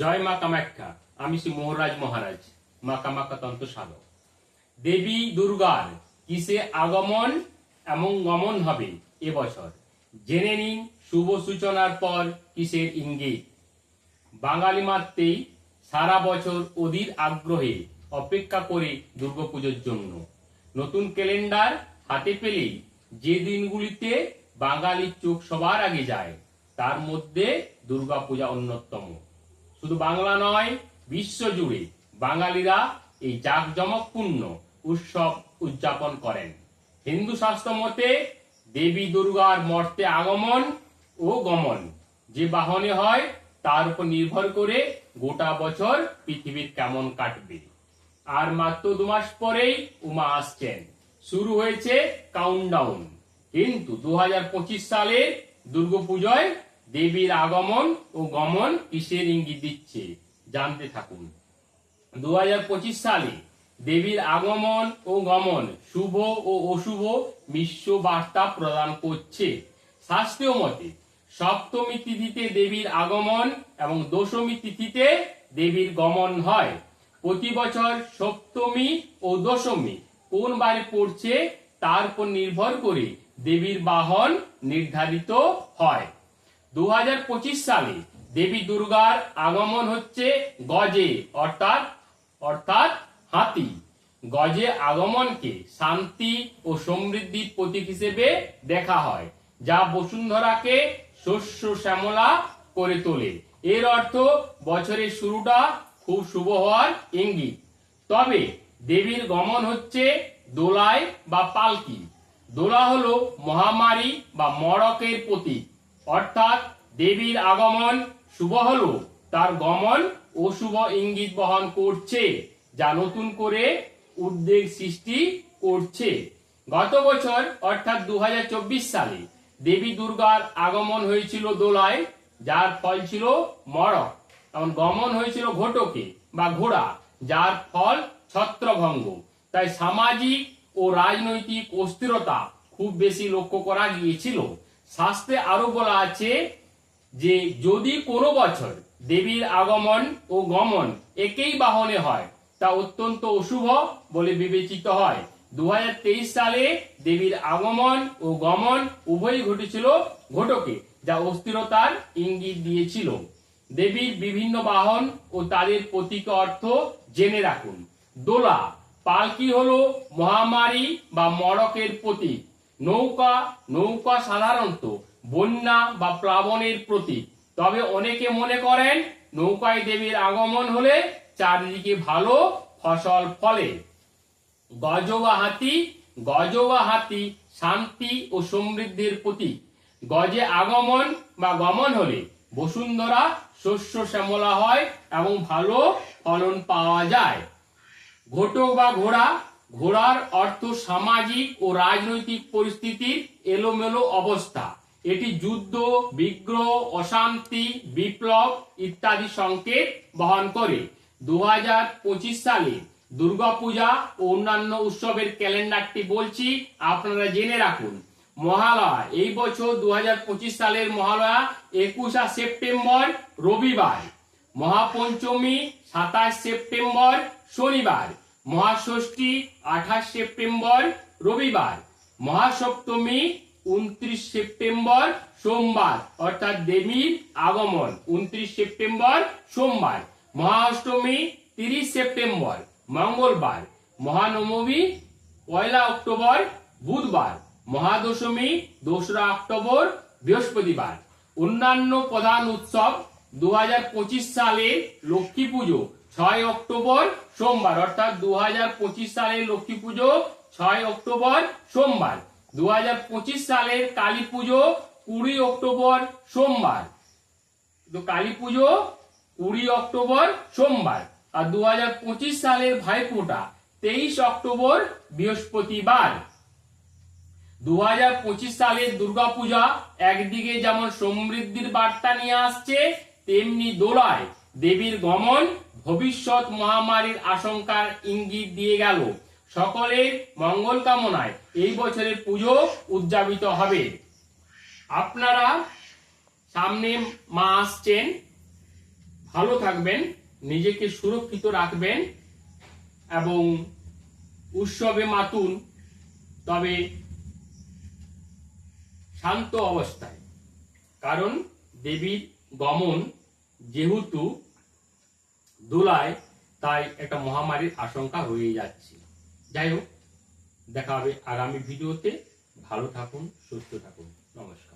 জয় মা কামাখ্যা, আমি শ্রী মোহরাজ মহারাজ, মা কামাখ্যা তন্ত্র সাধক। দেবী দুর্গার কিসে আগমন এবং গমন হবে এবছর জেনে নিন শুভ সূচনার পর কিসের ইঙ্গিত? বাঙালি মাত্রেই সারা বছর অধীর আগ্রহে অপেক্ষা করে দুর্গাপুজোর জন্য। নতুন ক্যালেন্ডার হাতে পেলেই যে দিনগুলিতে বাঙালির চোখ সবার আগে যায়, তার মধ্যে দুর্গাপূজা অন্যতম। শুধু বাংলা নয়, বিশ্ব জুড়ে বাঙালিরা এই জাঁকজমকপূর্ণ উৎসব উদযাপন করেন। হিন্দু শাস্ত্র মতে, দেবী দুর্গার মর্তে আগমন ও গমন। যে বাহনে হয়, তার উপর নির্ভর করে গোটা বছর পৃথিবীর কেমন কাটবে। আর মাত্র দু মাস পরেই উমা আসছেন। শুরু হয়েছে কাউন্টডাউন কিন্তু দু হাজার পঁচিশ সালে দুর্গাপুজোয় দেবীর আগমন ও গমন কিসের ইঙ্গিত দিচ্ছে? জানতে থাকুন। দু হাজার পঁচিশ সালে দেবীর আগমন ও গমন শুভ ও অশুভ মিশ্র বার্তা প্রদান করছে। শাস্ত্রীয় মতে, সপ্তমী তিথিতে দেবীর আগমন এবং দশমী তিথিতে দেবীর গমন হয়। প্রতি বছর সপ্তমী ও দশমী কোন বারে পড়ছে তার উপর নির্ভর করে দেবীর বাহন নির্ধারিত হয়। দু হাজার পঁচিশ সালে দেবী দুর্গার আগমন হচ্ছে গজে, অর্থাৎ অর্থাৎ হাতি। গজে আগমনকে শান্তি ও সমৃদ্ধির প্রতীক হিসেবে দেখা হয়, যা বসুন্ধরাকে শস্য শ্যামলা করে তোলে। এর অর্থ বছরের শুরুটা খুব শুভ হওয়ার ইঙ্গিত। তবে দেবীর গমন হচ্ছে দোলায় বা পালকি। দোলা হলো মহামারী বা মড়কের প্রতীক। অর্থাৎ দেবীর আগমন শুভ হলো, তার গমন অশুভ ইঙ্গিত বহন করছে, যা নতুন করে উদ্বেগ সৃষ্টি করছে। গত বছর, অর্থাৎ দুহাজার চব্বিশ সালে, দেবী দুর্গার আগমন হয়েছিল দোলায়, যার ফল ছিল মড়ক এবং গমন হয়েছিল ঘটকে বা ঘোড়া, যার ফল ছত্রভঙ্গ। তাই সামাজিক ও রাজনৈতিক অস্থিরতা খুব বেশি লক্ষ্য করা গিয়েছিল। শাস্ত্রে আরও বলা আছে যে যদি কোনো বছর দেবীর আগমন ও গমন একই বাহনে হয়, তা অত্যন্ত অশুভ বলে বিবেচিত হয়। দু হাজার তেইশ সালে দেবীর আগমন ও গমন উভয়ই ঘটেছিল ঘটকে, যা অস্থিরতার ইঙ্গিত দিয়েছিল। দেবীর বিভিন্ন বাহন ও তাদের প্রতীক অর্থ জেনে রাখুন। দোলা, পালকি হলো মহামারী বা মড়কের প্রতীক। নৌকা নৌকা সাধারণত বন্যা বা প্লাবনের প্রতীক। তবে অনেকে মনে করেন নৌকায় দেবীর আগমন হলে চারিদিকে ভালো ফসল ফলে। গজবা হাতি গজবা হাতি শান্তি ও সমৃদ্ধির প্রতীক। গজে আগমন বা গমন হলে বসুন্ধরা শস্য শ্যামলা হয় এবং ভালো ফলন পাওয়া যায়। ঘোটক বা ঘোড়া ঘোড়ার অর্থ সামাজিক ও রাজনৈতিক পরিস্থিতির এলোমেলো অবস্থা। এটি যুদ্ধ, বিগ্রহ, অশান্তি, বিপ্লব ইত্যাদি সংকেত বহন করে। দু হাজার পঁচিশ সালে দুর্গাপূজা ও অন্যান্য উৎসবের ক্যালেন্ডারটি বলছি, আপনারা জেনে রাখুন। মহালয়া, এই বছর দু হাজার পঁচিশ সালের মহালয়া, একুশা সেপ্টেম্বর, রবিবার। মহাপঞ্চমী, সাতাশ সেপ্টেম্বর, শনিবার। মহাষষ্ঠী আঠাশ সেপ্টেম্বর রবিবার, মহাসপ্তমী উনত্রিশ সেপ্টেম্বর সোমবার, অর্থাৎ দেবীর আগমন উনত্রিশ সেপ্টেম্বর সোমবার, মহাষ্টমী তিরিশ সেপ্টেম্বর মঙ্গলবার, মহানবমী পয়লা অক্টোবর বুধবার, মহাদশমী দোসরা অক্টোবর বৃহস্পতিবার। অন্যান্য প্রধান উৎসব দু হাজার পঁচিশ সালে লক্ষ্মী পুজো ছয় অক্টোবর সোমবার, অর্থাৎ দু সালের লক্ষ্মী পুজো ছয় অক্টোবর সোমবার দু সালের কালী পুজো কুড়ি অক্টোবর সোমবার কালী পুজো কুড়ি অক্টোবর সোমবার আর দু সালের ভাইফোঁটা তেইশ অক্টোবর বৃহস্পতিবার। দু সালের দুর্গাপূজা একদিকে যেমন সমৃদ্ধির বার্তা নিয়ে আসছে, তেমনি দোলায় দেবীর গমন ভবিষ্যৎ মহামারীর আশঙ্কার ইঙ্গিত দিয়ে গেল। সকলের মঙ্গল কামনায় এই বছরের পুজো উদযাপিত হবে। আপনারা সামনে মা আসছেন। ভালো থাকবেন, নিজেকে সুরক্ষিত রাখবেন এবং উৎসবে মাতুন, তবে শান্ত অবস্থায়। কারণ দেবীর গমন যেহেতু দোলায় তাই একটা মহামারীর আশঙ্কা হয়ে যাচ্ছে। যাই হোক, দেখা হবে আগামী ভিডিওতে। ভালো থাকুন, সুস্থ থাকুন। নমস্কার।